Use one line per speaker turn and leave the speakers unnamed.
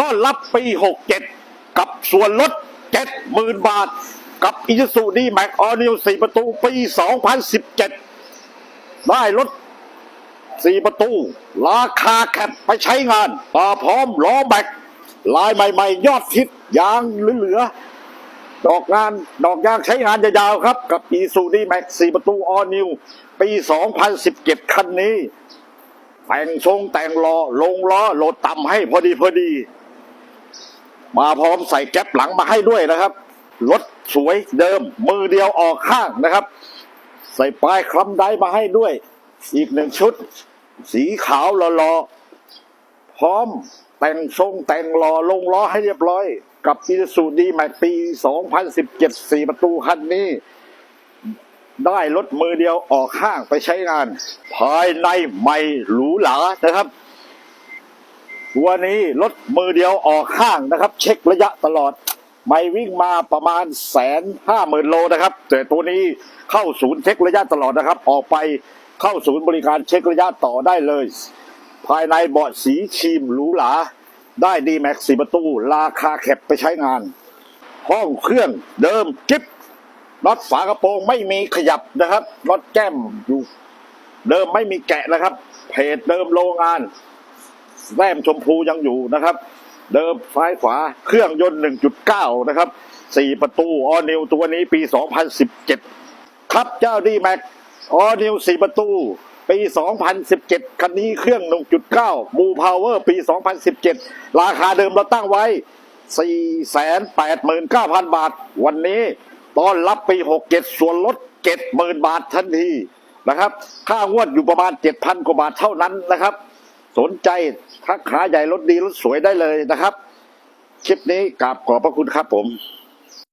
ต้อนรับปี 67 กับส่วนลด 70,000 บาท กับอิ u ซูดีแม็กออนิว4ประตูปี 2017 ได้รถ 4 ประตู ราคาแคปไปใช้งานต่อพร้อมล้อแม็กลายใหม่ ๆ ยอดทิศยางเหลือๆดอกงานดอกยางใช้งานยาวๆครับ กับอีซูดีแม็ก4ประตูออนิวปี 2017 คันนี้ แต่งทรงแต่งล้อลงล้อโหลดต่ำให้พอดีพอดี มาพร้อมใส่แก๊ปหลังมาให้ด้วยนะครับรถสวยเดิม มือเดียวออกข้างนะครับ ใส่ป้ายคลัมได้มาให้ด้วย อีกหนึ่งชุด สีขาวหล่อๆพร้อมแต่งทรงแต่งล้อลงล้อให้เรียบร้อย กับอีซูดีแม็กปี 2017 4 ประตูคันนี้ ได้รถมือเดียวออกข้างไปใช้งาน ภายในใหม่หรูหรานะครับตัวนี้รถมือเดียวออกข้างนะครับ เช็คระยะตลอด ไม่วิ่งมาประมาณแสนห้าหมื่นโลนะครับ แต่ตัวนี้เข้าศูนย์เช็คระยะตลอดนะครับ ออกไปเข้าศูนย์บริการเช็คระยะต่อได้เลย ภายในเบาะสีครีมหรูหราได้ดีแม็กสีประตู ราคาแคปไปใช้งาน ห้องเครื่องเดิมจิ๊บ น็อตฝากระโปรงไม่มีขยับนะครับน็อตแก้มอยู่เดิมไม่มีแกะนะครับ เพจเดิมโรงงานแต้มชมพูยังอยู่นะครับ เดิมซ้ายขวาเครื่องยนต์ 1.9 นะครับ 4 ประตูออนิวตัวนี้ปี 2017 ครับเจ้าดีแม็กออนิว 4 ประตู ปี 2017 คันนี้เครื่อง 1.9บูพาวเวอร์ ปี 2017 ราคาเดิมเราตั้งไว้ 489,000 บาท วันนี้ ต้อนรับปี 67 ส่วนลด 70,000 บาททันทีนะครับ ค่างวดอยู่ประมาณ 7,000 กว่าบาทเท่านั้นนะครับ สนใจทักขาใหญ่รถดีรถสวยได้เลยนะครับ คลิปนี้กราบขอบพระคุณครับผม